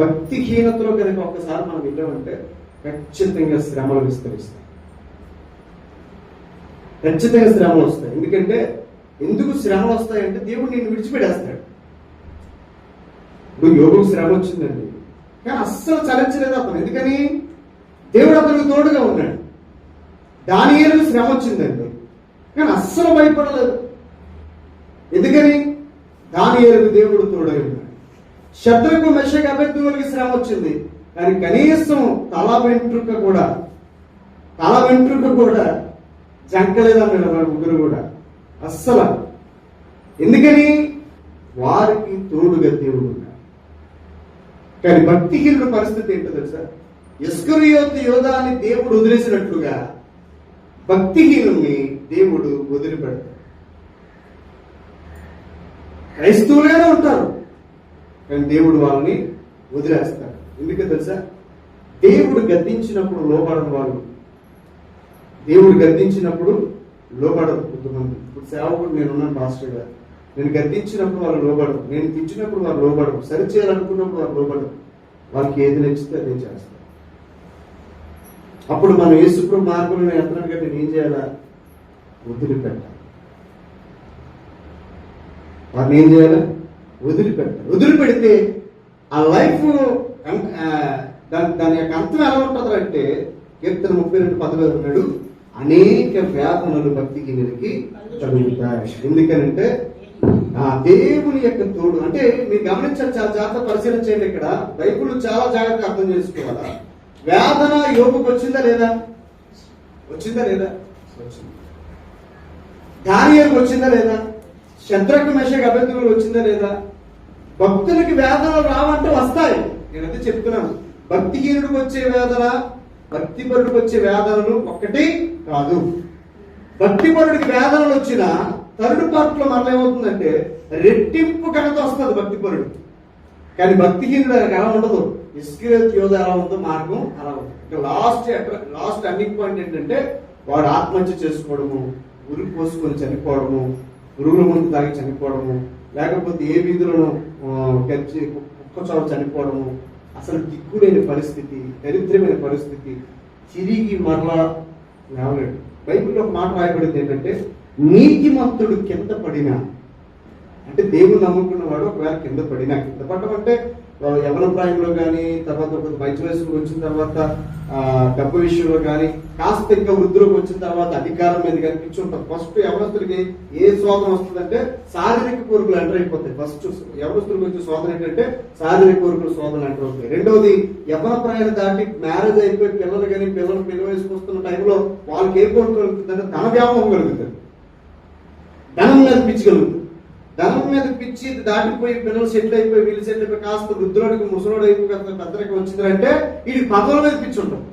భక్తిహీనతలో కనుక ఒక్కసారి మనం వెళ్ళామంటే ఖచ్చితంగా శ్రమలు విస్తరిస్తాయి. ఖచ్చితంగా శ్రమలు వస్తాయి. ఎందుకంటే ఎందుకు శ్రమలు వస్తాయంటే దేవుడు నిన్ను విడిచిపెట్టేస్తాడు. ఇప్పుడు యోగుకు శ్రమ వచ్చిందండి. కానీ అస్సలు చలించలేదు అతను. ఎందుకని? దేవుడు అతనికి తోడుగా ఉన్నాడు. దాని ఏళ్ళు శ్రమ వచ్చిందండి. కానీ అస్సలు భయపడలేదు. ఎందుకని? దాని ఏళ్ళు దేవుడు తోడై ఉన్నాడు. శత్రుకు మెషక్ అభ్యర్థులకి శ్రమ వచ్చింది. కానీ కనీసం తల వెంట్రుక కూడా తల వెంట్రుక కూడా జంకలేదన్నాడు మన ముగ్గురు కూడా అస్సలు ఎందుకని? వారికి తోడుగా దేవుడు ఉన్నాడు. కానీ భక్తిహీనుల పరిస్థితి ఏంటో తెలుసా? ఇస్కరియోత్ యోధాన్ని దేవుడు వదిలేసినట్లుగా భక్తిహీనుల్ని దేవుడు వదిలిపెడతాడు. క్రైస్తవులుగానే ఉంటారు. కానీ దేవుడు వాళ్ళని వదిలేస్తాడు. ఎందుకు తెలుసా? దేవుడు గద్దించినప్పుడు లోపడని వాళ్ళు. దేవుడు గద్దించినప్పుడు లోపడదు కొంతమంది. ఇప్పుడు సేవకుడు నేనున్నాను మాస్టర్ గారు నేను గద్దించినప్పుడు వాళ్ళు లోబడరు. నేను తెచ్చినప్పుడు వారు లోబడరు. సరి చేయాలనుకున్నప్పుడు వాళ్ళు లోబడరు. వాళ్ళకి ఏది నచ్చితే అదే చేస్తారు అప్పుడు మనం వేసుకున్న మార్గంలో ఎత్తనాడు కంటే నేను ఏం చేయాలా? వదిలిపెట్టాలి. వారిని ఏం చేయాలా? వదిలిపెట్టాలి వదిలిపెడితే ఆ లైఫ్ దాని దాని యొక్క అంతం ఎలా ఉంటుంది అంటే కీర్తన ముప్పై రెండు పదవేలు ఉన్నాడు. అనేక వేదనలు భక్తికి వీరికి కలుగుతాయి ఎందుకనంటే ఆ దేవుని యొక్క తోడు అంటే మీరు గమనించారు చాలా జాగ్రత్త పరిశీలన చేయండి ఇక్కడ. బైబుల్ చాలా జాగ్రత్తగా అర్థం చేసుకోవాలా? వేదన యోగుకు వచ్చిందా లేదా? వచ్చిందా లేదా? వచ్చింది. దాని వచ్చిందా లేదా? శత్రకు మెషకు అభ్యర్థులు వచ్చిందా లేదా? భక్తులకి వేదనలు రావంటే వస్తాయి. నేనైతే చెప్తున్నాను. భక్తిహీనుడికి వచ్చే వేదన భక్తిపరుడికి వచ్చే వేదనలు ఒక్కటి కాదు. భక్తిపరుడికి వేదనలు వచ్చిన థర్డ్ పార్ట్లో లో ఏమవుతుందంటే రెట్టింపు కనుక వస్తుంది భక్తిపరుడు. కానీ భక్తిహీనుడు ఆయనకు ఎలా ఉండదు? ఇస్క్రియత్ యోధ ఎలా ఉందో మార్గం అలా ఉంటుంది. లాస్ట్ లాస్ట్ టర్నింగ్ పాయింట్ ఏంటంటే వాడు ఆత్మహత్య చేసుకోవడము ఉరి పోసుకొని చనిపోవడము పురుగుల ముందు తాగి చనిపోవడము లేకపోతే ఏ వీధులను గచ్చి కుక్క చోట చనిపోవడము అసలు దిక్కులేని పరిస్థితి దరిద్రమైన పరిస్థితి తిరిగి మరలా లేవలేడు. బైబిల్లో ఒక మాట రాయబడింది ఏంటంటే నీతిమంతుడు కింద పడిన అంటే దేవుని నమ్ముకున్నవాడు ఒకవేళ కింద పడినా కింద పడడం అంటే యవన ప్రాయంలో కానీ తర్వాత ఒక మంచి వయసులోకి వచ్చిన తర్వాత డబ్బు విషయంలో కానీ కాస్త ఇంకా వృద్ధిలోకి వచ్చిన తర్వాత అధికారం మీద కనిపించి ఫస్ట్ యవనస్తుడికి ఏ శోధన వస్తుందంటే శారీరక కోరికలు ఎంటర్ అయిపోతాయి. ఫస్ట్ యవనస్తుడికి వచ్చే శోధన ఏంటంటే శారీరక కోరికలు శోధన ఎంటర్ అవుతాయి. రెండవది యవన ప్రాయాన్ని దాటి మ్యారేజ్ అయిపోయి పిల్లలు కానీ పిల్లలు పిల్ల వయసుకు వస్తున్న టైంలో వాళ్ళకి ఏ కోరిక కలుగుతుందంటే ధన వ్యామోహం కలుగుతుంది. ధనం మీద పిచ్చి కలుగుతుంది. ధనం మీద పిచ్చి దాటిపోయి పిల్లలు సెటిల్ అయిపోయి వీళ్ళు సెటిల్ అయిపోయి కాస్త వృద్ధులోడికి ముసలోడు అయిపోయి కాస్త పెద్దరికి వచ్చిందంటే ఇది పదవుల మీద పిచ్చి ఉంటుంది.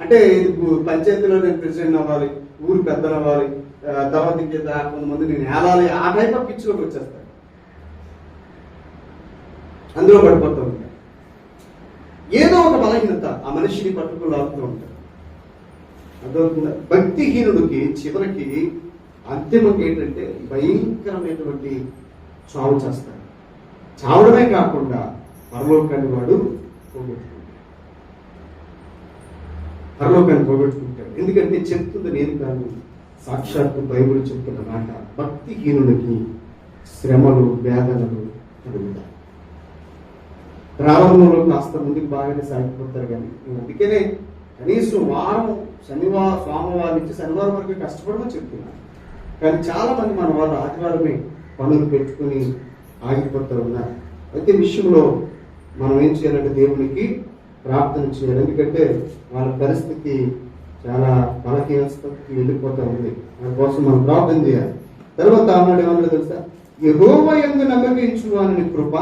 అంటే ఇది పంచాయతీలో నేను ప్రెసిడెంట్ అవ్వాలి ఊరు పెద్దలు అవ్వాలి తర్వాత ఇంకేదా కొంతమంది నేను ఏలాలి ఆ టైప్ ఆఫ్ పిచ్చిలోకి వచ్చేస్తాను అందులో పడిపోతూ ఉంటాయి. ఏదో ఒక బలహీనత ఆ మనిషిని పట్టుకుని లాగుతూ ఉంటారు అర్థమవుతుందా? భక్తిహీనుడికి చివరికి అంతిమంగా ఏంటంటే భయంకరమైనటువంటి చావు చేస్తాడు. చావడమే కాకుండా పరలోకాన్ని వాడు పోగొట్టుకుంటాడు. పరలోకాన్ని పోగొట్టుకుంటాడు. ఎందుకంటే చెప్తుంది నేను కాదు సాక్షాత్తు బైబిల్ చెప్తున్న మాట భక్తిహీనుడికి శ్రమలు వేదనలు కలుగుతాయి. ప్రారంభంలో కాస్త ముందుకు బాగానే సాగిపోతారు కానీ అందుకనే కనీసం వారం శనివారం సోమవారం నుంచి శనివారం వరకు కష్టపడమని చెప్తున్నాను. కానీ చాలా మంది మన వాళ్ళు ఆదివారమే పనులు పెట్టుకుని ఆగిపోతూ ఉన్నారు. అయితే విషయంలో మనం ఏం చేయాలంటే దేవునికి ప్రార్థన చేయాలి. ఎందుకంటే వాళ్ళ పరిస్థితి చాలా బలహీన స్థితికి వెళ్ళిపోతూ ఉంది. దాని కోసం మనం ప్రార్థన చేయాలి. తర్వాత అన్నాడు ఏమన్నా తెలుసా? యెహోవ ఎందు నమ్మకించువాని కృప.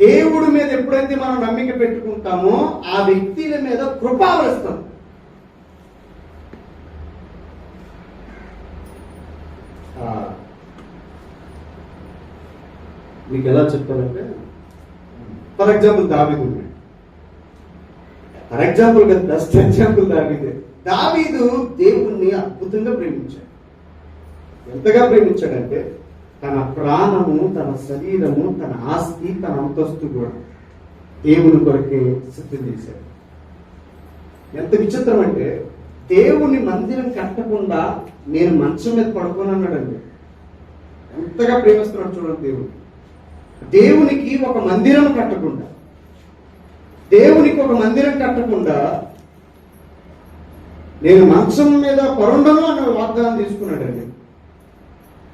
దేవుడి మీద ఎప్పుడైతే మనం నమ్మిక పెట్టుకుంటామో ఆ వ్యక్తుల మీద కృప వస్తాం మీకు ఎలా చెప్తారంటే ఫర్ ఎగ్జాంపుల్ దావీదు ఉన్నాడు. ఫర్ ఎగ్జాంపుల్ కదా బెస్ట్ ఎగ్జాంపుల్ దావీదే. దావీదు దేవుణ్ణి అద్భుతంగా ప్రేమించాడు. ఎంతగా ప్రేమించాడంటే తన ప్రాణము తన శరీరము తన ఆస్తి తన అంతస్తు కూడా దేవుని కొరకే సిద్ధం చేశాడు. ఎంత విచిత్రం అంటే దేవుని మందిరం కట్టకుండా నేను మంచం మీద పడుకోనన్నాడండి. ఎంతగా ప్రేమిస్తున్నాడు చూడండి దేవుడు. దేవునికి ఒక మందిరం కట్టకుండా దేవునికి ఒక మందిరం కట్టకుండా నేను మంచం మీద పరుండను అన్న వాగ్దానం తీసుకున్నాడండి.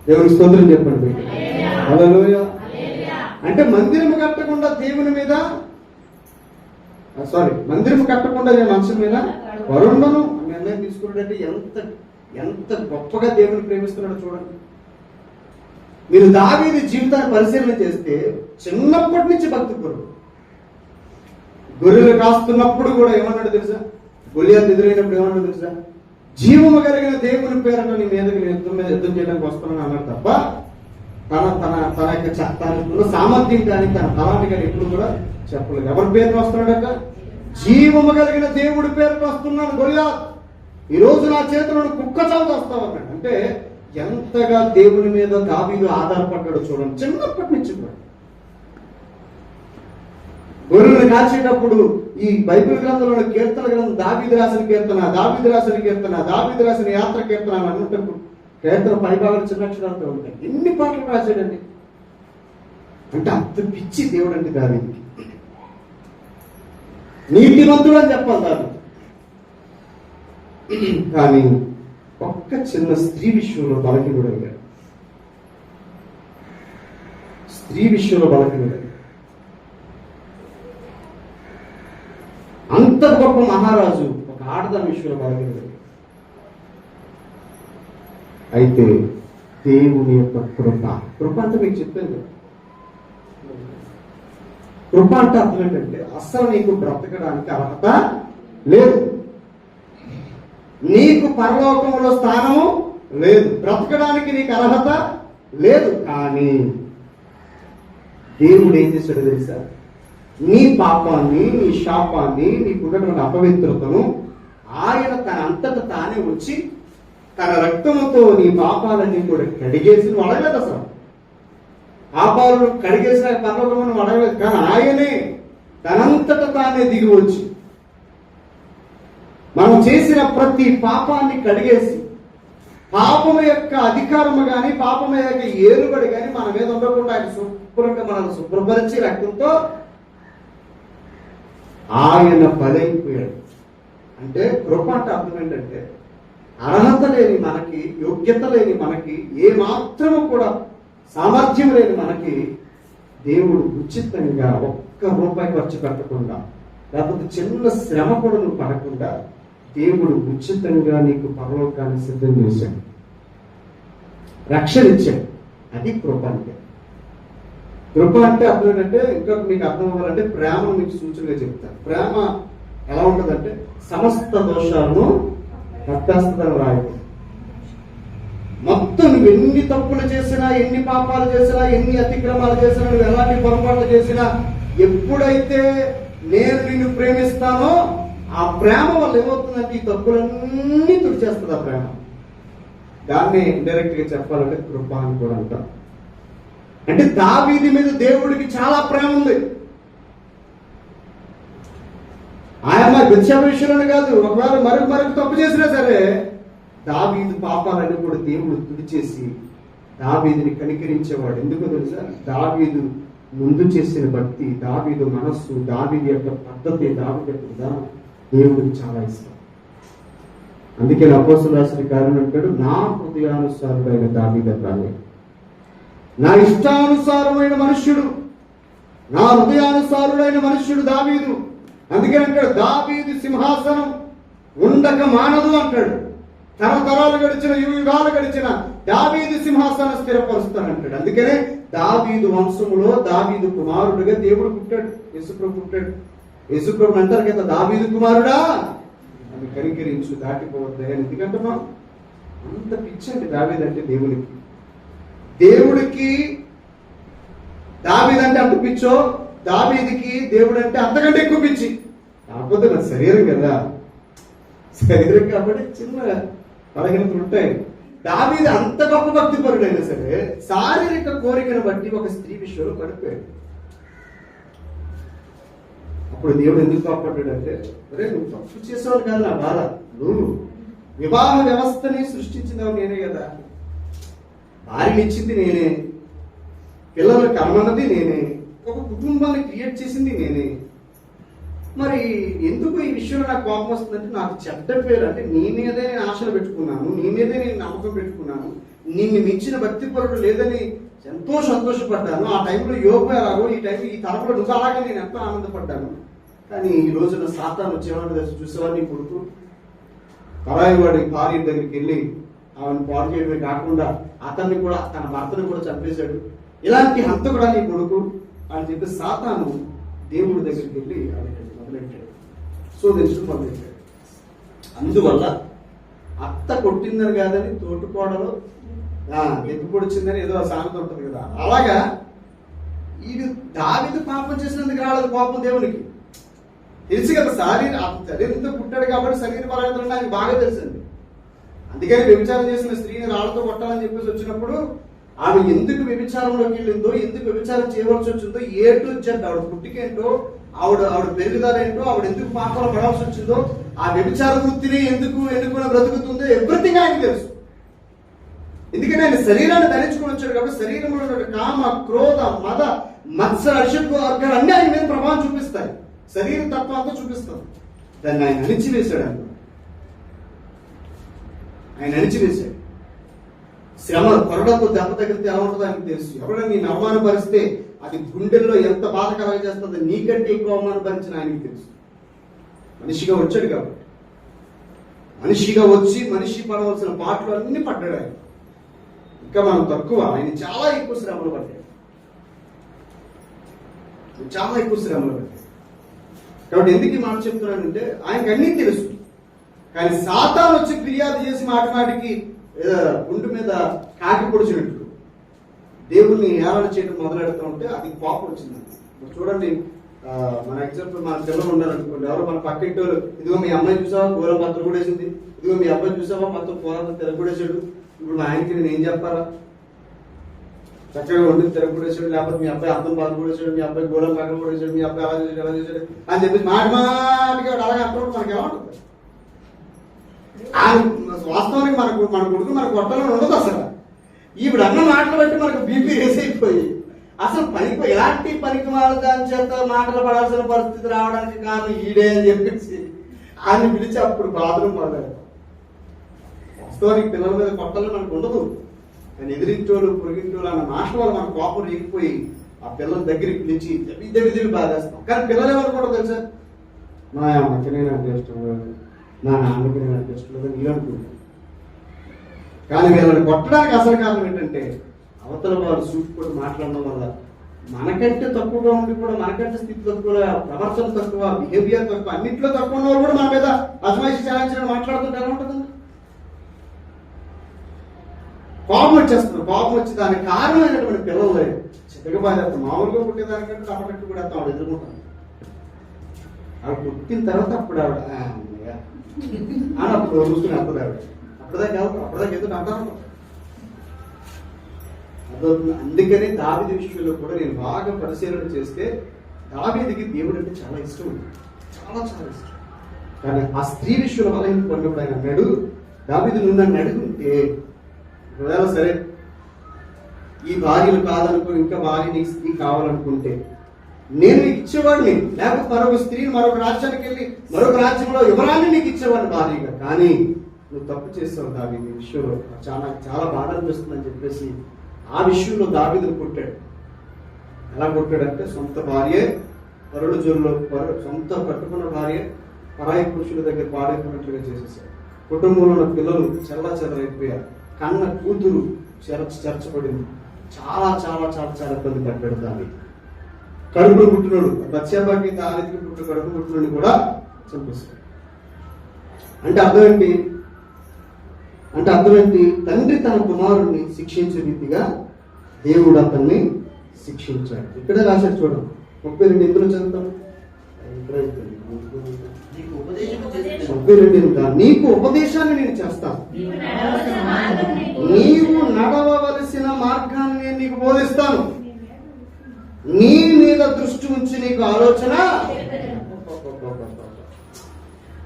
దేవుని స్తోత్రం చెప్పండి. అలలోయ అంటే మందిరం కట్టకుండా దేవుని మీద సారీ మందిరం కట్టకుండా నేను మంచం మీద వరుణను నిర్ణయం తీసుకున్నాడంటే ఎంత ఎంత గొప్పగా దేవుని ప్రేమిస్తున్నాడో చూడండి. మీరు దావీది జీవితాన్ని పరిశీలన చేస్తే చిన్నప్పటి నుంచి భక్తి పురుడు గొర్రెలు కాస్తున్నప్పుడు కూడా ఏమన్నాడు తెలుసా? గొలియాలు ఎదురైనప్పుడు ఏమన్నాడు తెలుసా? జీవము కలిగిన దేవుని పేరట నీ మీదకి నేను యుద్ధం మీద యుద్ధం చేయడానికి వస్తున్నాను అన్నాడు తప్ప తన తన తన యొక్క తన తనకున్న సామర్థ్యం కానీ తన తలాన్ని కానీ ఎప్పుడు కూడా చెప్పలేదు. ఎవరి పేరున వస్తున్నాడట జీవము కలిగిన దేవుడి పేరున వస్తున్నాను గొలియాత్. ఈ రోజు నా చేతిలో కుక్క చావు వస్తావు అన్నాడు. అంటే ఎంతగా దేవుని మీద దావీదు ఆధారపడ్డాడు చూడండి. చిన్నప్పటి నుంచి కూడా. గొర్రెలను ఈ బైబిల్ గ్రంథంలో కీర్తన గ్రంథం దావీదు రాసిన కీర్తన దావీదు రాసిన కీర్తన దావీదు రాసిన యాత్ర కీర్తన అని అన్నప్పుడు కీర్తన పైభాగం చిన్నక్షరాలతో ఉంటాయి ఎన్ని పాటలు రాశాడండి? అంటే అంత పిచ్చి దేవుడు అండి దావీదికి. నీతిమంతుడు అని చెప్పాలి దాని కానీ ఒక్క చిన్న స్త్రీ విషయంలో బలహీనుడు అయ్యాడు స్త్రీ విషయంలో బలహీనుడు అంత గొప్ప మహారాజు ఒక ఆడదాని విషయంలో బలహీనుడు అయితే దేవుని యొక్క కృప కృప అంతా మీకు చెప్పాను. కృప అంటే అర్థం ఏంటంటే అస్సలు నీకు బ్రతకడానికి అర్హత లేదు. నీకు పరలోకంలో స్థానము లేదు. బ్రతకడానికి నీకు అర్హత లేదు. కానీ దేవుడు ఏం చేశాడు తెలుసా? నీ పాపాన్ని నీ శాపాన్ని నీకున్నటువంటి అపవిత్రతను ఆయన తన అంతట తానే వచ్చి తన రక్తముతో నీ పాపాలన్నీ కూడా కడిగేసి నువ్వు అడగలేదు అసలు. పాపాలను కడిగేసిన పర్లోకము నువ్వు అడగలేదు. కానీ ఆయనే తనంతట తానే దిగి వచ్చి మనం చేసిన ప్రతి పాపాన్ని కడిగేసి పాపము యొక్క అధికారము కానీ పాపం యొక్క ఏలుబడి కానీ మన మీద ఉండకుండా ఆయన శుభ్రంగా మనల్ని శుభ్రపరిచి రక్తంతో ఆయన బలైపోయాడు. అంటే కృప అంటే అర్థం ఏంటంటే అర్హత లేని మనకి యోగ్యత లేని మనకి ఏ మాత్రము కూడా సామర్థ్యం లేని మనకి దేవుడు ఉచితంగా ఒక్క రూపాయి ఖర్చు పెట్టకుండా లేకపోతే చిన్న శ్రమ కూడా నువ్వు పడకుండా దేవుడు ఉచితంగా నీకు పరలోకాన్ని సిద్ధం చేశాడు. రక్షణ ఇచ్చాడు. అది కృప అంటే. కృప అంటే అర్థం ఏంటంటే ఇంకా మీకు అర్థం అవ్వాలంటే ప్రేమను మీకు సూచనగా చెప్తాను. ప్రేమ ఎలా ఉంటుందంటే సమస్త దోషాలను కట్టేస్తుందని రాయదు మొత్తం నువ్వు ఎన్ని తప్పులు చేసినా ఎన్ని పాపాలు చేసినా ఎన్ని అతిక్రమాలు చేసినా నువ్వు ఎలాంటి పొరపాట్లు చేసినా ఎప్పుడైతే నేను నిన్ను ప్రేమిస్తానో ఆ ప్రేమ వల్ల ఏమవుతుందంటే ఈ తప్పులన్నీ తుడిచేస్తుంది ఆ ప్రేమ. దాన్ని ఇండైరెక్ట్గా చెప్పాలంటే కృప అని కూడా అంటారు. అంటే దావీది మీద దేవుడికి చాలా ప్రేమ ఉంది. ఆయన విద్యా విషయంలోనే కాదు ఒకవేళ మరొక మరొక తప్పు చేసినా సరే దావీదు పాపాలన్నీ కూడా దేవుడు తుడిచేసి దావీదిని కనికరించేవాడు. ఎందుకో తెలుసా? దావీదు ముందు చేసిన భక్తి దావీదు మనస్సు దావీది యొక్క పద్ధతి దావీది యొక్క విధానం. దేవుడికి చాలా ఇష్టం. అందుకే అపోసులు రాసిన కారణం అంటాడు నా హృదయానుసారుడైన దావీద రాలే నా ఇష్టానుసారమైన మనుష్యుడు నా హృదయానుసారుడైన మనుష్యుడు దావీదు. అందుకే అంటాడు దావీదు సింహాసనం ఉండక మానదు అంటాడు. తరతరాలు గడిచిన యుగాలు గడిచిన దావీదు సింహాసనం స్థిరపరుస్తానంటాడు అందుకనే దావీదు వంశములో దావీదు కుమారుడుగా దేవుడు పుట్టాడు యశుప్రభు పుట్టాడు. యశుప్రభు అంటారు కదా దావీదు కుమారుడా? అని కనికరించు దాటిపోవద్దు అని ఎందుకంటున్నాం అంత పిచ్చండి దావీదంటే దేవునికి. దేవుడికి దావీదంటే అంత పిచ్చో దావీదికి దేవుడు అంటే అంతకంటే ఎక్కువ పిచ్చి. కాకపోతే నా శరీరం కదా. శరీరం కాబట్టి చిన్న బలహీనతలు ఉంటాయి. దావీది అంత గొప్ప భక్తి పరుడైనా సరే శారీరక కోరికను బట్టి ఒక స్త్రీ విషయంలో పడిపోయాడు. అప్పుడు దేవుడు ఎందుకు కాపాడాడంటే అరే నువ్వు తప్పు చేసావు కాదు నా బాధ నువ్వు వివాహ వ్యవస్థని సృష్టించినావు నేనే కదా. భార్యని ఇచ్చింది నేనే. పిల్లలు కమ్మన్నది నేనే. ఒక కుటుంబాన్ని క్రియేట్ చేసింది నేనే. మరి ఎందుకు ఈ విషయంలో నాకు కోపం వస్తుందంటే నాకు చెడ్డ పేరు అంటే నీ మీదే నేను ఆశలు పెట్టుకున్నాను నీ మీదే నేను నమ్మకం పెట్టుకున్నాను. నిన్ను మించిన భక్తి పరుడు లేదని ఎంతో సంతోషపడ్డాను. ఆ టైంలో యోగ ఎలాగో ఈ టైంలో ఈ తరపులో నువ్వు అలాగే నేను ఎంతో ఆనందపడ్డాను. కానీ ఈ రోజున సాతాను వచ్చేవాడు దశ చూసేవాడిని కొడుకు? పరాయి వాడి భార్య దగ్గరికి వెళ్ళి ఆమెను పాడు చేయడమే కాకుండా అతన్ని కూడా తన భర్తను కూడా చంపేశాడు. ఇలాంటి హంత కూడా నీ కొడుకు? అని చెప్పి సాతాను దేవుడి దగ్గరికి వెళ్ళి అడగండి మొదలెట్టాడు. శోధించడం మొదలెట్టాడు. అందువల్ల అత్త కొట్టిందని కాదని తోటుకోడలు ఎత్తు పొడిచిందని ఏదో సామెత ఉంటుంది కదా. అలాగా ఇది దావిది పాపం చేసినందుకు రాలేదు కోపం దేవునికి. తెలుసు కదా శరీర శరీరంతో పుట్టాడు కాబట్టి శరీర పరాయణలు ఆయనకు బాగా తెలుసండి అందుకని వ్యభిచారం చేసిన స్త్రీని రాళ్ళతో కొట్టాలని చెప్పేసి వచ్చినప్పుడు ఆమె ఎందుకు వ్యభిచారంలోకి వెళ్ళిందో ఎందుకు వ్యభిచారం చేయవలసి వచ్చిందో ఏ టు జెడ్ ఆవిడ పుట్టికేంటో ఆవిడ ఆవిడ పెరుగుదల ఏంటో ఆవిడ ఎందుకు పాపలు పడాల్సి వచ్చిందో ఆ వ్యభిచార వృత్తిని ఎందుకు ఎన్నుకుని బ్రతుకుతుందో ఎవ్రీథింగ్ ఆయనకు తెలుసు. ఎందుకంటే ఆయన శరీరాన్ని ధరించుకుని వచ్చాడు కాబట్టి శరీరంలో కామ క్రోధ మద మత్సర అరిషత్ వర్గాలు అన్ని ఆయన మీద ప్రభావం చూపిస్తాయి. శరీర తత్వాలతో అంతా చూపిస్తుంది దాన్ని ఆయన అణిచివేశాడు ఆయన ఆయన అణిచివేశాడు. శ్రమ కొరడతో దెబ్బ తగిలితే ఎలా ఉంటుందో ఆయనకు తెలుసు. ఎవరైనా నేను అవమానపరిస్తే అది గుండెల్లో ఎంత బాధ కలగజేస్తుందో నీకంటే ఎక్కువ అవమానపరిచిన ఆయనకి తెలుసు. మనిషిగా వచ్చాడు కాబట్టి. మనిషిగా వచ్చి మనిషి పడవలసిన పాటలు అన్ని పడ్డాడు ఆయన. ఇంకా మనం తక్కువ ఆయన చాలా ఎక్కువ శ్రమలు పడ్డాడు. చాలా ఎక్కువ శ్రమలు పడ్డాడు. కాబట్టి ఎందుకు ఈ మాట చెప్తున్నానంటే ఆయనకి అన్నీ తెలుసు. కానీ సాతాన్ వచ్చి ఫిర్యాదు చేసి మాటి మాటికి గుండు మీద కాకి పొడిచినట్టు దేవుణ్ణి ఏలన చేయడం మొదలెడుతూ ఉంటే అది కోపం వచ్చింది. ఇప్పుడు చూడండి మన ఎగ్జాంపుల్ మన పిల్లలు ఉన్నారనుకోండి ఎవరో మన పక్కింటి ఇదిగో మీ అమ్మాయి చూసావా? కూర పత్రం కూడా వేసింది. ఇదిగో మీ అబ్బాయి చూసావా? మొత్తం కూర తిరగకూడేసాడు ఇప్పుడు మా ఆయనకి నేను ఏం చెప్పాలా? చక్కగా వండుకు తిరగకూడేసాడు లేకపోతే మీ అబ్బాయి అర్థం బాధపడేసాడు మీ అబ్బాయి గోళం పక్కన మీ అబ్బాయి అలా చేసాడు అలా చేసాడు అని చెప్పి మాట మాటిగా వాడు అలాగే అంటున్నప్పుడు మనకి ఎలా వాస్తవానికి మనకు మన కొడుకు మన కొట్టలో ఉండదు అసలు. ఈవిడ అన్న మాటలు బట్టి మనకు బీపీ వేసైపోయి అసలు పనికి ఎలాంటి పనికి వాళ్ళ దాని చేత మాటలు పడాల్సిన పరిస్థితి రావడానికి కారణం ఈడే అని చెప్పేసి ఆయన పిలిచి అప్పుడు బాధలు పడలేదు. వాస్తవానికి పిల్లల మీద కొట్టలు మనకు ఉండదు. కానీ ఎదిరించోళ్ళు పొరిగించోళ్ళు అన్న మాటల వల్ల మన కోపం రేగిపోయి ఆ పిల్లల దగ్గరికి పిలిచి దెబ్బి విధులు బాధేస్తాం. కానీ పిల్లలు కూడా తెలుసా? మా అమ్మకి నేను అంటే ఇష్టం లేదు నా నాన్నకి నేను అంటే ఇష్టం లేదు కానీ వీళ్ళని కొట్టడానికి అసలు కారణం ఏంటంటే అవతల వారు సూచుకొని మాట్లాడడం వల్ల మనకంటే తక్కువగా ఉండి కూడా మనకంటే స్థితి తక్కువ ప్రవర్తన తక్కువ బిహేవియర్ తక్కువ అన్నింటిలో తక్కువ ఉన్న వాళ్ళు కూడా మన మీద అజమాయిషి చాలించడం మాట్లాడుతుంటే ఎలా ఉంటుంది కోపం వచ్చేస్తుంది. కోపం వచ్చి దానికి కారణమైనటువంటి పిల్లలు లేదు చిన్నగా బాధేస్తాం మామూలుగా పుట్టేదానికంటే టపటట్టు కూడా ఆవిడ ఎదుర్కొంటాం ఆవిడ పుట్టిన తర్వాత అప్పుడు ఆవిడ అని అప్పుడు చూసుకుని అప్పుడు ఆవిడ. అప్పటిదాకా వెళ్తాం అప్పటిదాకా ఎందుకు అంటాను అదవుతుంది అందుకనే దావిది విషయంలో కూడా నేను బాగా పరిశీలన చేస్తే దావీదికి దేవుడు అంటే చాలా ఇష్టం ఉంది. చాలా చాలా ఇష్టం. కానీ ఆ స్త్రీ విషయంలో బలహీన పడినప్పుడు ఆయన అన్నాడు దావిది నువ్వు నన్ను అడుగుంటే ఒకవేళ సరే ఈ భార్యలు కాదనుకుని ఇంకా భార్య నీకు స్త్రీ కావాలనుకుంటే నేను నీకు ఇచ్చేవాడిని. లేకపోతే మరొక స్త్రీని మరొక రాజ్యానికి వెళ్ళి మరొక రాజ్యంలో యువరాన్ని నీకు ఇచ్చేవాడిని భార్యగా. కానీ నువ్వు తప్పు చేస్తావు దావి విషయంలో చాలా చాలా బాధ అనిపిస్తుందని చెప్పేసి ఆ విషయంలో దావిదును కొట్టాడు. ఎలా కొట్టాడంటే సొంత భార్య పరుడు జోరులో పరు సొంత కట్టుకున్న భార్య పరాయి పురుషుల దగ్గర పాడైపోయినట్లుగా చేసేసాడు. కుటుంబంలో ఉన్న పిల్లలు చెల్లా చెదరైపోయారు కన్న కూతురు చెరచ చెరచబడింది. చాలా చాలా చాలా చాలా ఇబ్బంది దాన్ని. కడుపులో పుట్టినోడు బత్సేబాకి దానికి పుట్టిన కడుపు పుట్టినోడిని కూడా చంపేస్తాడు అంటే అర్థం ఏంటి? అంటే అర్థం ఏంటి? తండ్రి తన కుమారుడిని శిక్షించే రీతిగా దేవుడు అతన్ని శిక్షించాడు. ఇక్కడే రాశాడు చూడండి ముప్పై రెండు ఎందులో చదువుతాం ముప్పై రెండు నీకు ఉపదేశాన్ని నేను చేస్తాను నీవు నడవలసిన మార్గం నీకు నీవు నడవవలసిన మార్గాన్ని నేను నీకు బోధిస్తాను. నీ మీద దృష్టి ఉంచి నీకు ఆలోచన?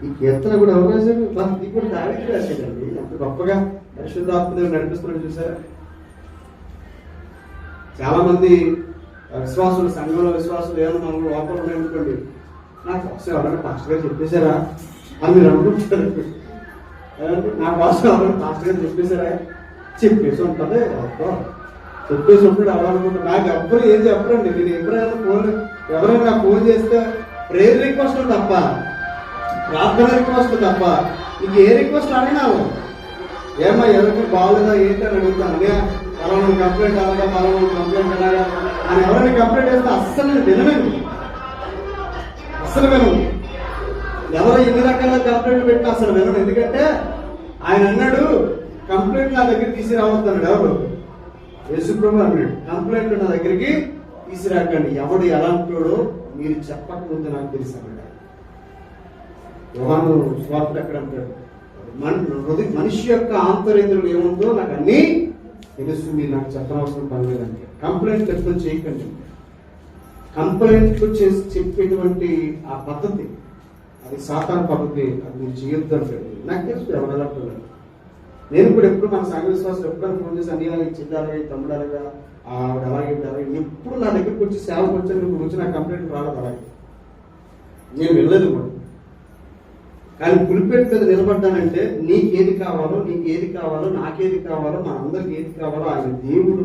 ఈ కీర్తన కూడా ఎవరు రాశారు బా, ఇది కూడా దావిది రాశాడండి ఎంత గొప్పగా పరిశుద్ధాత్మదేవుడు నడిపిస్తున్నాడు చూసారా? చాలా మంది విశ్వాసులు సంఘంలో విశ్వాసులు ఏమైనా మనం లోపల ఉన్నాయనుకోండి నాకు ఒకసారి ఎవరైనా పాస్టర్ గారు చెప్పేశారా? అని మీరు అనుకుంటారు ఏమంటే, నా కోసం ఎవరైనా పాస్టర్ గారు చెప్పేశారా? చెప్పేసి ఉంటుంది చెప్పేసి ఉంటాడు అవ్వాలనుకుంటా నాకు ఎవ్వరు ఏం చెప్పరండి. నేను ఎప్పుడైనా ఫోన్ ఎవరైనా నాకు ఫోన్ చేస్తే ప్రేయర్ రిక్వెస్ట్ తప్ప ప్రార్థన రిక్వెస్ట్ తప్ప నీకు ఏ రిక్వెస్ట్ అడిగినావు? ఏమో ఎవరికి బాగోలేదా ఏంటి అని అడుగుతాను. అనే కంప్లైంట్ అలాగా పలానా కంప్లైంట్ అలాగా అని ఎవరైనా కంప్లైంట్ చేస్తే అస్సలు నేను వినలేను. అస్సలు వినను. ఎవరు ఎన్ని రకాల కంప్లైంట్ పెట్టినా అసలు వినను. ఎందుకంటే ఆయన అన్నాడు కంప్లైంట్ నా దగ్గర తీసి రావతాను ఎవరు? యేసుప్రభు అన్నాడు కంప్లైంట్ నా దగ్గరికి తీసుకురాకండి. ఎవడు ఎలాంటోడో మీరు చెప్పకపోతే నాకు తెలుసు అన్నాడు. యోహాను స్వార్థ ఎక్కడ అంటాడు? మనిషి యొక్క ఆంతరేంద్రులు ఏముందో నాకు అన్నీ తెలుసు. మీరు నాకు చెప్పనవసరం పర్లేదండి కంప్లైంట్ ఎప్పుడు చేయకండి. కంప్లైంట్ చేసి చెప్పేటువంటి ఆ పద్ధతి అది సాధారణ పద్ధతి అది మీరు చేయొద్దు అంటాడు. నాకు తెలుసు ఎవరు ఎలా పిల్లలు నేను కూడా ఎప్పుడు మన సంఘ విశ్వాసం ఎప్పుడైనా ఫోన్ చేసి అన్ని అలాగే చిద్దాలుగా తమ్ముడారుగా ఆవిడ అలాగే ఈవిడ ఎప్పుడు నా దగ్గరకు వచ్చి సేవకు వచ్చాను ఇప్పుడు వచ్చి నా కంప్లైంట్ రాలేదు అలాగే. నేను వెళ్ళలేదు కూడా. కానీ పులిపేట మీద నిలబడ్డానంటే నీకు ఏది కావాలో నీకు ఏది కావాలో నాకేది కావాలో మన అందరికి ఏది కావాలో ఆయన దేవుడు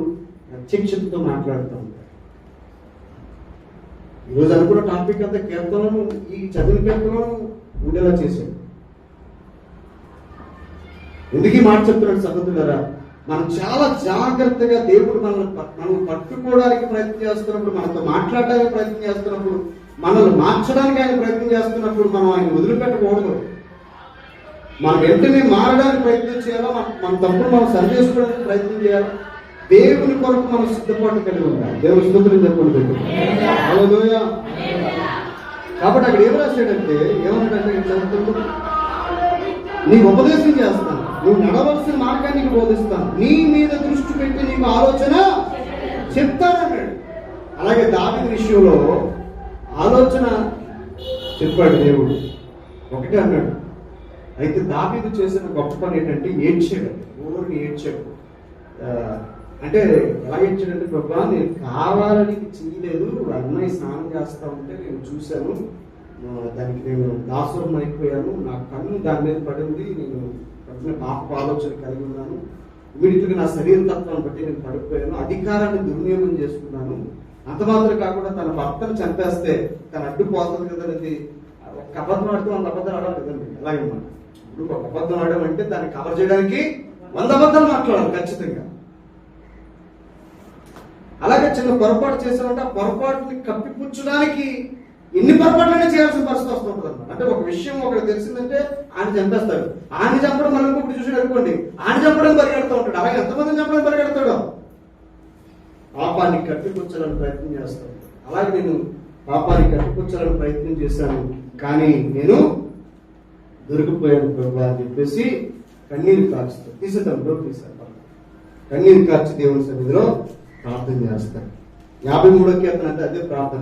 ప్రత్యక్షతతో మాట్లాడుతూ ఉంటాడు. ఈరోజు అనుకున్న టాపిక్ అంతా కీర్తనను ఈ చదివిన కీర్తనను ఉండేలా చేశాడు. ఎందుకు మాట చెప్తున్నాడు సహోదరులరా మనం చాలా జాగ్రత్తగా దేవుడు మనల్ని మనం పట్టుకోవడానికి ప్రయత్నం చేస్తున్నప్పుడు మనతో మాట్లాడడానికి ప్రయత్నం చేస్తున్నప్పుడు మనల్ని మార్చడానికి ఆయన ప్రయత్నం చేస్తున్నప్పుడు మనం ఆయన వదిలిపెట్టకూడదు. మనం వెంటనే మారడానికి ప్రయత్నం చేయాలా? మన తప్పుడు తప్పులు మనం సరి చేసుకోవడానికి ప్రయత్నం చేయాలి? దేవుని కొరకు మనం సిద్ధపాటు కలిగి ఉండాలి. దేవుని స్థుతులు చెప్పండి హల్లెలూయా. కాబట్టి అక్కడ ఏం రాశాడంటే ఏమన్నాడంటే ఇక్కడ నీకు ఉపదేశం చేస్తాను. నువ్వు నడవలసిన మార్గాన్ని నీకు బోధిస్తాను. నీ మీద దృష్టి పెట్టి నీకు ఆలోచన చెప్తానన్నాడు అలాగే దావిది విషయంలో ఆలోచన చెప్పాడు దేవుడు. ఒకటే అన్నాడు. అయితే దావీదు చేసిన గొప్ప పని ఏంటంటే ఏడ్చాడు. ఊరిని ఏడ్చాడు? అంటే ఎలా ఏడ్చాడంటే ప్రభా నేను కావాలని చేయలేదు అన్నయ్య స్నానం చేస్తా ఉంటే నేను చూశాను. దానికి నేను దాసురం అయిపోయాను. నా కన్ను దాని మీద పడింది. నేను వెంటనే పాప ఆలోచన కలిగి ఉన్నాను. ఇమీడియట్గా నా శరీర తత్వాన్ని బట్టి నేను పడిపోయాను. అధికారాన్ని దుర్వినియోగం చేసుకున్నాను. అంత మాత్రం కాకుండా తన భర్తను చంపేస్తే తన అడ్డు పోతుంది కదా ఒక అబద్ధం ఆడుతూ వంద అబద్ధం ఆడాలి కదండి. ఎలాగన్నమాట ఇప్పుడు ఒక అబద్ధం ఆడడం అంటే దాన్ని కవర్ చేయడానికి వంద అబద్ధాలు మాట్లాడాలి ఖచ్చితంగా. అలాగే చిన్న పొరపాటు చేసామంటే ఆ పొరపాటుని కప్పిపుచ్చడానికి ఎన్ని పొరపాట్లైనా చేయాల్సిన పరిస్థితి వస్తుంటుంది అనమాట అంటే ఒక విషయం ఒకటి తెలిసిందంటే ఆయన చంపేస్తాడు. ఆయన చంపడం మనం ఇప్పుడు చూసాడు అనుకోండి. ఆయన చంపడం పరిగెడుతూ ఉంటాడు. అలాగే ఎంతమందిని చంపడం పరిగెడతాడు? పాపాన్ని కట్టిపుచ్చాలని ప్రయత్నం చేస్తాను అలాగే నేను పాపాన్ని కట్టిపుచ్చాలని ప్రయత్నం చేశాను. కానీ నేను దొరికిపోయాను ప్రభు అని చెప్పేసి కన్నీరు కార్చుతాడు తీసేటప్పుడు డోర్ కన్నీరు కాచి దేవుని సన్నిధిలో ప్రార్థన చేస్తాడు. యాభై మూడో కీర్తన అంటే అదే ప్రార్థన.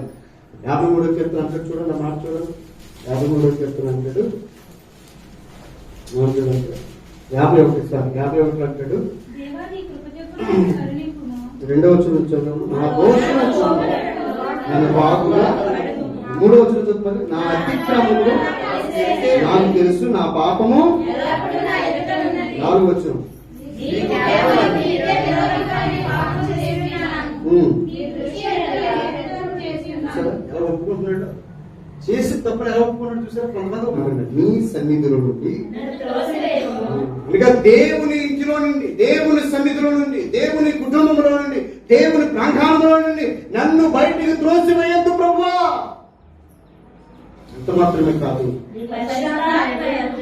యాభై మూడో కీర్తన అంటే చూడండి మాట చూడండి. యాభై మూడో కీర్తన అంటాడు. చూడండి. యాభై ఒకటి సార్ యాభై ఒకటి అంటాడు. నన్ను. రెండవ వచ్చిన చూద్దాము నా దోషం నేను బాగుగా మూడవ వచ్చిన చూద్దాము నా అతిక్రమములు నాకు తెలుసు నా పాపము. నాలుగు వచ్చిన నీకు కేవలం నీకే విరోధంగా నీ పాపము చేసి ఉన్నాను. నీ దృష్టి ఎడల ఎడతెరపు చేసి ఉన్నాను. ఎలా ఒప్పుకుంటున్నాడు చేసి తప్పని ఎలా ఒప్పుకున్నాడు చూసారా? కొంతమంది ఒప్పుకున్నాడు. నీ సన్నిధిలో నుండి. నన్ను అనగా దేవుని ఇంటిలో నుండి దేవుని సన్నిధిలో నుండి దేవుని కుటుంబంలో నుండి దేవుని ప్రాంగణంలో నుండి నన్ను బయటికి త్రోసివేయద్దు ప్రభువా. అంత మాత్రమే కాదు.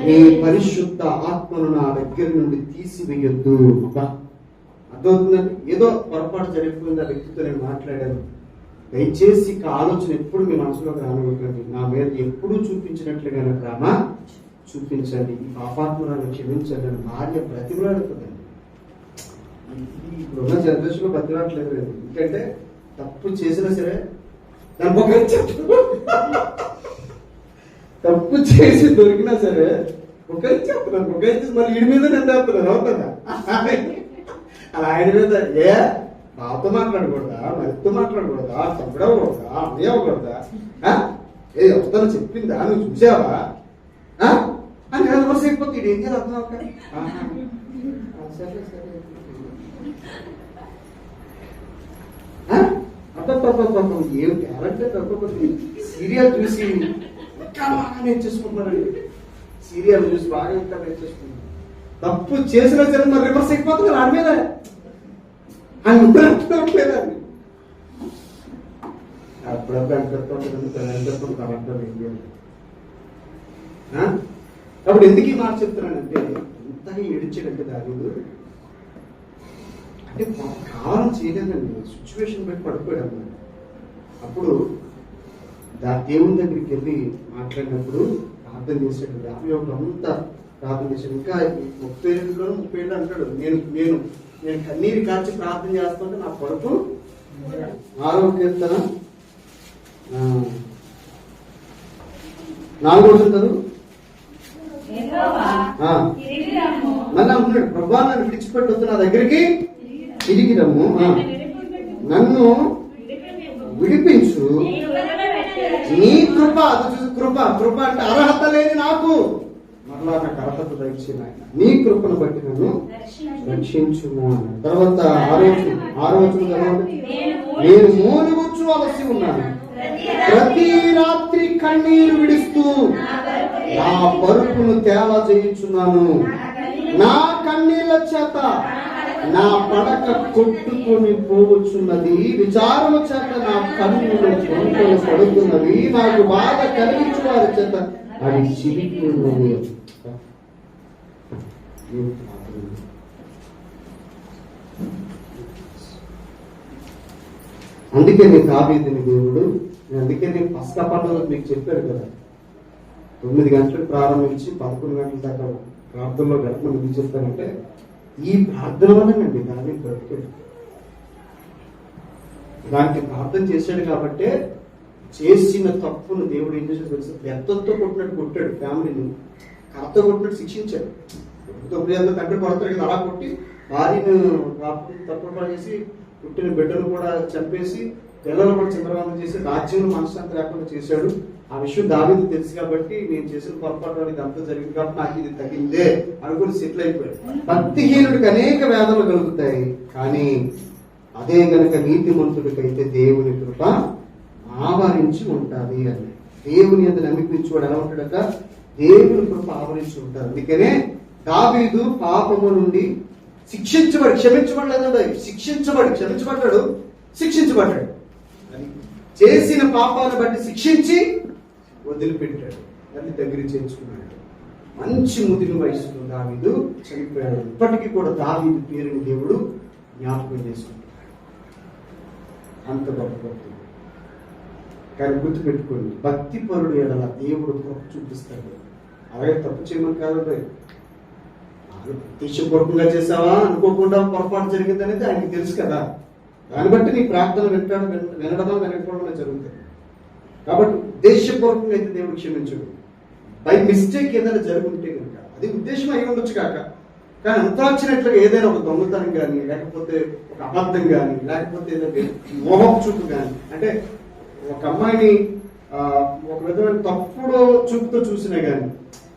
నీ పరిశుద్ధ ఆత్మను నా దగ్గర నుండి తీసివేయద్దు అర్థమవుతుందండి? ఏదో పొరపాటు జరిగిపోయింది ఆ వ్యక్తితో నేను మాట్లాడాను. దయచేసి ఇక ఆలోచన ఎప్పుడు మీ మనసులోకి రానివ్వకండి. నా మీద ఎప్పుడూ చూపించినట్లుగానే ప్రేమ చూపించండి. ఈ పాపాత్మరాన్ని క్షమించండి అని భార్య బ్రతిమలాడుతుందండి ఇప్పుడున్న జనరేషన్లో బతిరాట్లేదు లేదు ఎందుకంటే తప్పు చేసినా సరే తప్పు చేసి దొరికినా సరే ఒకరికి చెప్తున్నారు ఒకరికి మళ్ళీ వీడి మీద నేను చెప్తున్నారు అవుతుందా అలా ఆయన మీద ఏ? బావతో మాట్లాడకూడదా మరితో మాట్లాడకూడదా చంపడవకూడదా అన్నయ్య ఆ? ఏ వస్తాను చెప్పిందా? నువ్వు చూసావా? ఆ? అని నేను వరుస అయిపోతే ఇది ఏం చేయాలి అర్థం అవ్వక? ఆ, ఏం క్యారెక్టర్ తప్పకపోతే సీరియల్ చూసి ఇంకా బాగా నేర్చేసుకుంటున్నారు సీరియల్ చూసి బాగా ఇంకా నేర్చేసుకుంటున్నారు. తప్పు చేసిన సరే మరి రివర్స్ అయిపోతుంది వాడి మీద. అని అర్థమవట్లేదు అది అప్పుడప్పుడు అనిపిస్తుంది అనిపిస్తుంది కరెక్టర్ ఏంటి అని. ఆ? అప్పుడు ఎందుకు ఈ మాట చెప్తున్నానంటే ఎంతగా ఏడిచాడంటే దావీదు అంటే కావాలని చేయలేదండి సిచ్యువేషన్ బట్టి పడిపోయాడు అన్నమాట అప్పుడు దా దేవుని దగ్గరికి వెళ్ళి మాట్లాడినప్పుడు ప్రార్థన చేశాడు యాభై ఒకటి అంతా ప్రార్థన చేశాడు ఇంకా ముప్పై ఏళ్ళలో ముప్పై ఏళ్ళు అంటాడు నేను నేను నేను కన్నీరు కాల్చి ప్రార్థన చేస్తుంటే నా కొడుకు ఆరోగ్యతన నాలుగు రోజులు చదువు. అంటున్నాడు ప్రభా నన్ను విడిచిపెట్టి వద్దు నా దగ్గరికి. తిరిగి రమ్ము. నన్ను విడిపించు. నీ కృప అది చూసి కృప. కృప అంటే అర్హత లేని నాకు. మరలా నాకు అర్హత దయచిన ఆయన. నీ కృపను బట్టి నన్ను రక్షించుము అన్నాడు తర్వాత ఆరోచన ఆరోచన నేను మూలుగుచ్చు అలసి ఉన్నాను. ప్రతి రాత్రి కన్నీరు విడుస్తూ నా పరుపును తేలా చేయించున్నాను. నా కన్నీళ్ళ చేత నా పడక కొట్టుకొని పోవచ్చున్నది. విచారము చేత నా కన్నులు కొనుకొని పడుతున్నవి. నాకు బాధ కలిగించు వారి చేత అది చిలిపి ఉన్నది. అందుకే నీ కాబీదిని దేవుడు నేను అందుకే నేను పసక పండుగ మీకు చెప్పాడు కదా. తొమ్మిది గంటలకు ప్రారంభించి పదకొండు గంటల దాకా ప్రార్థనలో గడపమని ఎందుకు చెప్తానంటే ఈ ప్రార్థన దాన్ని బ్రతికాడు దానికి ప్రార్థన చేశాడు కాబట్టే చేసిన తప్పును దేవుడు ఏం చేశాడు తెలుసు? బెత్తంతో కొట్టినట్టు కొట్టాడు ఫ్యామిలీని కర్రతో కొట్టినట్టు శిక్షించాడు. తప్పు తండ్రి పడతాడు కదా అలా కొట్టి భార్యను పాపం తప్పుడు చేసి పుట్టిన బిడ్డను కూడా చంపేసి పిల్లలు కూడా చంద్రబాబు చేసి రాజ్యంలో మనశ్శాంతి లేకుండా చేశాడు. ఆ విషయం దావిది తెలుసు కాబట్టి నేను చేసిన పొరపాటు ఇదంతా జరిగింది కాబట్టి నాకు ఇది తగిందే అనుకుని సెటిల్ అయిపోయాడు. భక్తిహీనుడికి అనేక వేదనలు కలుగుతాయి కానీ అదే గనక నీతిమంతుడికైతే దేవుని కృప ఆవరించి ఉంటుంది అని. దేవుని అంత నమ్మిపించువాడు ఎలా ఉంటాడట? దేవుని కృప ఆవరించి ఉంటారు అందుకనే దావీదు పాపము నుండి శిక్షించబడి క్షమించబడలేదండి శిక్షించబడి క్షమించబడ్డాడు. శిక్షించబడ్డాడు. చేసిన పాపాలను బట్టి శిక్షించి వదిలిపెట్టాడు. దాన్ని దగ్గర చేర్చుకున్నాడు మంచి ముదిరి వయసులో దావీదు చనిపోయాడు. ఇప్పటికీ కూడా దావీదు పేరుని దేవుడు జ్ఞాపకం చేసుకుంటున్నాడు. అంత గొప్ప కానీ గుర్తుపెట్టుకోండి భక్తి పరుడు ఎడల దేవుడు కృప చూపిస్తాడు. అలాగే తప్పు చేయమని కాదు ప్రత్యక్షపూర్వకంగా చేసావా అనుకోకుండా పొరపాటు జరిగింది అనేది ఆయనకి తెలుసు కదా. దాన్ని బట్టి నీ ప్రార్థన వింటాడు వినడమో వినకపోవడం జరుగుతుంది. కాబట్టి ఉద్దేశపూర్వకంగా అయితే దేవుడు క్షమించడు. బై మిస్టేక్ ఏదైనా జరుగుంటే కనుక అది ఉద్దేశం అయి ఉండొచ్చు కాక. కానీ అంతా వచ్చినట్లుగా ఏదైనా ఒక దొంగతనం కానీ లేకపోతే ఒక అబద్ధం కానీ లేకపోతే ఏదైనా మోహం చూపు కానీ అంటే ఒక అమ్మాయిని ఒక విధమైన తప్పుడు చూపుతో చూసినా కానీ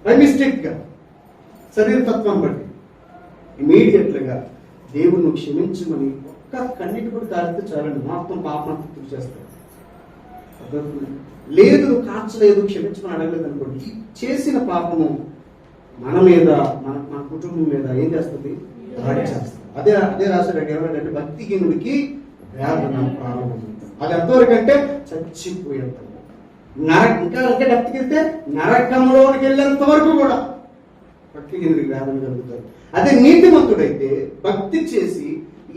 బై మిస్టేక్గా తత్వం బట్టి ఇమీడియట్లుగా దేవుణ్ణి క్షమించమని ఒక్క కన్నీటి కూడా తాగితే చాలండి. మొత్తం పాపం గుర్తు చేస్తారు లేదు కాచలేదు క్షమించమని అడగలేదు అనుకోండి. చేసిన పాపము మన మీద మన మన కుటుంబం మీద ఏం చేస్తుంది? దాడి చేస్తుంది. అదే అదే రాశాడు ఏమంటే భక్తిహీనుడికి వేదన ప్రారంభం. అది ఎంతవరకంటే చచ్చిపోయేంత నర ఇంకా ఇంకా డెప్త్కి వెళ్తే నరకంలోనికి వెళ్ళేంత వరకు కూడా భక్తిహీనుడికి వేదన కలుగుతారు అదే నీతిమంతుడైతే భక్తి చేసి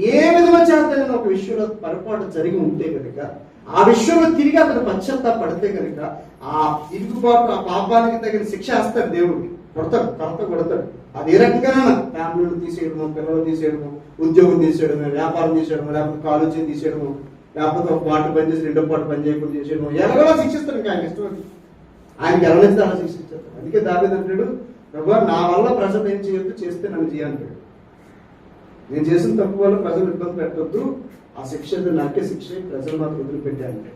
ఏ విధంగా చేతనైనా ఒక విషయంలో పొరపాటు జరిగి ఉంటే కనుక ఆ విషయంలో తిరిగి అతను పశ్చాత్తాపడితే కనుక ఆ తిరుగుబాటు ఆ పాపానికి తగిన శిక్ష వేస్తాడు దేవుడికి. కొడతాడు కర్త కొడతాడు. అది ఏ రకంగా ఫ్యామిలీని తీసేయడము పిల్లలు తీసేయడము ఉద్యోగం తీసేయడము వ్యాపారం తీసేయడము లేకపోతే కాలేజీని తీసేయడము లేకపోతే ఒక పాట పని చేసి రెండో పాటు పని చేయకుండా చేసేయడము ఎలాగో శిక్షిస్తాను ఇంకా ఆయన ఇష్టం. ఆయనకి ఎలా అలా శిక్షిస్తాడు అందుకే దావేది అంటాడు ప్రభా నా వల్ల ప్రజలు ఏం చేయొద్దు చేస్తే నన్ను చేయంటాడు నేను చేసిన తప్పు వల్ల ప్రజలు ఇబ్బంది పెట్టొద్దు ఆ శిక్ష నాకే శిక్ష ప్రజలు మాత్రం వదిలిపెట్టారంటే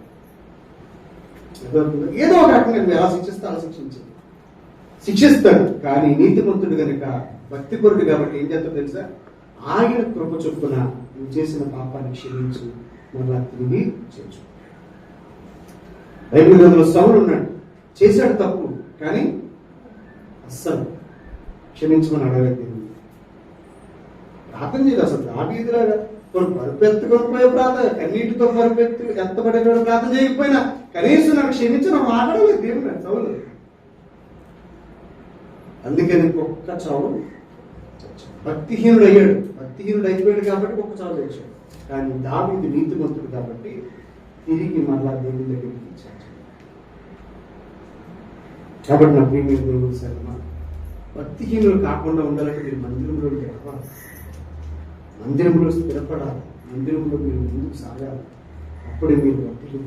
ఏదో ఒక రకంగా నువ్వు ఎలా శిక్షిస్తా అలా శిక్షించు. శిక్షిస్తాడు కానీ నీతిమంతుడు కనుక భక్తిపరుడు కాబట్టి ఏం చేస్తాడు తెలుసా? ఆయన కృప చొప్పున నువ్వు చేసిన పాపాన్ని క్షమించు మళ్ళా తిరిగి చేర్చు. బైబిల్ వందల సౌలు ఉన్నాడు. చేశాడు తప్పు కానీ అస్సలు క్షమించమని అడగలేదు ప్రార్థన చేయదు అసలు దావీదులాగా కొన్ని పరుపెత్తుకొని పోయే ప్రార్థన కన్నీటితో పరుపెత్తు పడేటోడు ప్రార్థన చేయకపోయినా కనీసం నాకు క్షమించిన మాట్లాడలేదు దేవుడు సౌలు. అందుకని ఒక్క చావు భక్తిహీనుడు అయ్యాడు భక్తిహీనుడు అయిపోయాడు కాబట్టి ఒక్క చాలు తెచ్చాడు కానీ దావీదు నీతిమంతుడు కాబట్టి తిరిగి మళ్ళా దేవుని దగ్గరికి ఇచ్చాడు కాబట్టి నా ప్రియమైన దేవుడు శర్మ భక్తిహీనులు కాకుండా ఉండాలంటే మీరు మందిరంలో గెలవాలి మందిరంలో స్థిరపడాలి. మందిరంలో మీరు ముందుకు సాగాలి. అప్పుడే మీరు భక్తులు